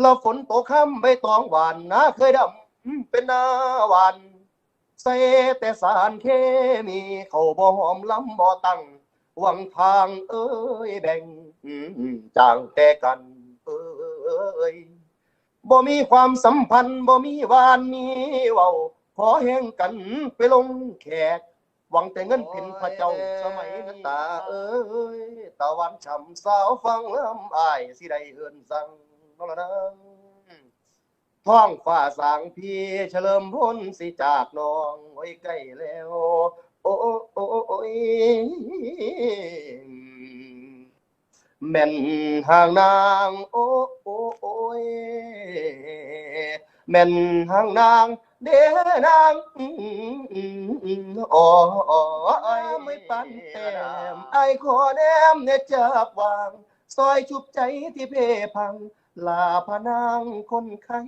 แล้วฝนตกค่ำใบตองหวานนาเคยดำเป็นนาหวานใส่แต่สารเคมีเขาบ่หอมล้ำบ่ตั้งหวังทางเอ้ยแบ่งจางแต่กันเอ้ยบ่มีความสัมพันธ์บ่มีวานมีเว้าขอแห่งกันไปลงแขก หวังแต่เงินเพ็นพระเจ้าสมัยนั้นตาเอ้ยตะวันฉ่ำสาวฟังลำอายสิได้เอินสั่ง นั่นละนะท้องฟ้าสางพี่เฉลิมพลสิจากน้องโอ้ยใกล้แล้วโอ้โอ้โอ้ยแม่นห่างนาง โอ้โอ้โอ้ยแม่นห่างนางเด้อนางอ๋อไม่ปันแต้มไอายขอแนมเนี่ยจับวาง ซอยชุบใจที่เพพัง ลาพนางคนไข้